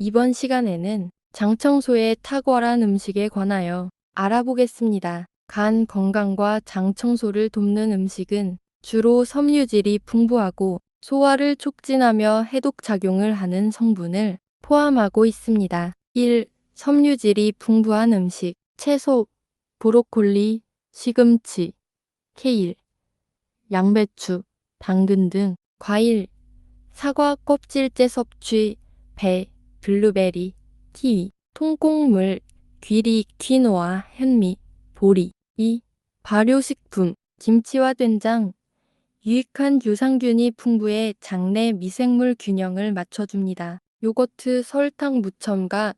이번 시간에는 장청소의 탁월한 음식에 관하여 알아보겠습니다. 간 건강과 장청소를 돕는 음식은 주로 섬유질이 풍부하고 소화를 촉진하며 해독 작용을 하는 성분을 포함하고 있습니다. 1. 섬유질이 풍부한 음식, 채소, 브로콜리, 시금치, 케일, 양배추, 당근 등 과일, 사과 껍질째 섭취, 배, 블루베리, 키위, 통곡물, 귀리, 퀴노아, 현미, 보리. 2. 발효식품, 김치와 된장, 유익한 유산균이 풍부해 장내 미생물 균형을 맞춰줍니다. 요거트, 설탕 무첨가,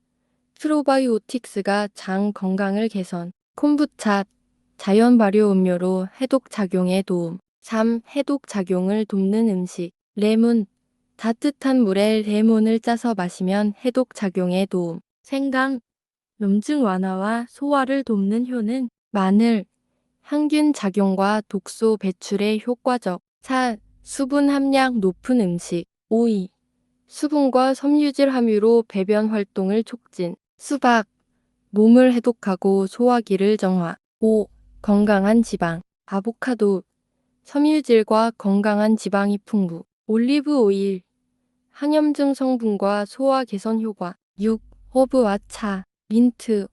프로바이오틱스가 장 건강을 개선, 콤부차, 자연 발효 음료로 해독 작용에 도움. 3. 해독 작용을 돕는 음식, 레몬, 따뜻한 물에 레몬을 짜서 마시면 해독 작용에 도움. 생강, 염증 완화와 소화를 돕는 효능, 마늘, 항균 작용과 독소 배출에 효과적. 4. 수분 함량 높은 음식. 오이. 수분과 섬유질 함유로 배변 활동을 촉진. 수박. 몸을 해독하고 소화기를 정화. 5. 건강한 지방. 아보카도. 섬유질과 건강한 지방이 풍부. 올리브 오일. 항염증 성분과 소화 개선 효과. 6. 허브와 차. 민트.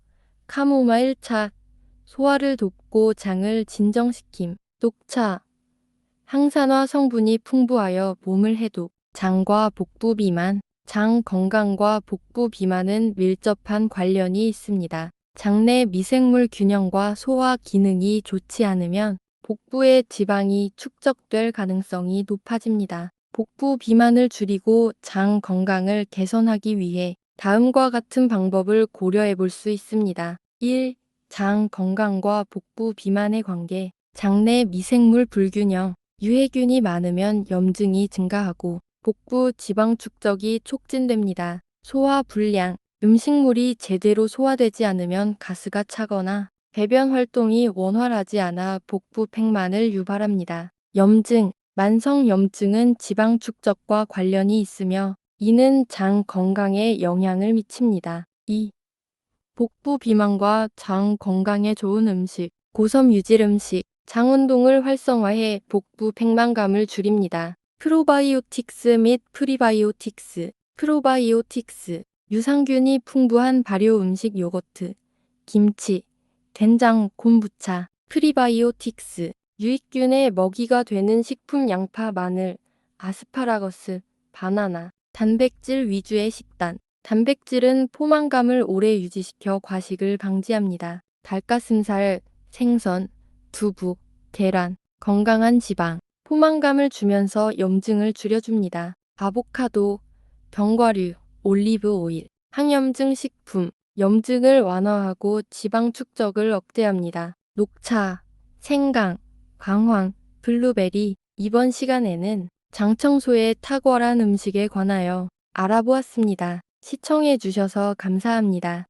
카모마일 차. 소화를 돕고 장을 진정시킴. 녹차. 항산화 성분이 풍부하여 몸을 해독. 장과 복부 비만. 장 건강과 복부 비만은 밀접한 관련이 있습니다. 장내 미생물 균형과 소화 기능이 좋지 않으면 복부의 지방이 축적될 가능성이 높아집니다. 복부 비만을 줄이고 장 건강을 개선하기 위해 다음과 같은 방법을 고려해 볼 수 있습니다. 1. 장 건강과 복부 비만의 관계. 장내 미생물 불균형. 유해균이 많으면 염증이 증가하고 복부 지방 축적이 촉진됩니다. 소화 불량. 음식물이 제대로 소화되지 않으면 가스가 차거나 배변 활동이 원활하지 않아 복부 팽만을 유발합니다. 염증. 만성 염증은 지방 축적과 관련이 있으며 이는 장 건강에 영향을 미칩니다. 2. 복부 비만과 장 건강에 좋은 음식, 고섬 유질 음식, 장 운동을 활성화해 복부 팽만감을 줄입니다. 프로바이오틱스 및 프리바이오틱스, 프로바이오틱스, 유산균이 풍부한 발효 음식 요거트, 김치, 된장, 콤부차, 프리바이오틱스, 유익균의 먹이가 되는 식품 양파, 마늘, 아스파라거스, 바나나, 단백질 위주의 식단. 단백질은 포만감을 오래 유지시켜 과식을 방지합니다. 닭가슴살, 생선, 두부, 계란, 건강한 지방, 포만감을 주면서 염증을 줄여줍니다. 아보카도, 견과류, 올리브 오일, 항염증 식품, 염증을 완화하고 지방 축적을 억제합니다. 녹차, 생강, 강황, 블루베리. 이번 시간에는 장청소의 탁월한 음식에 관하여 알아보았습니다. 시청해 주셔서 감사합니다.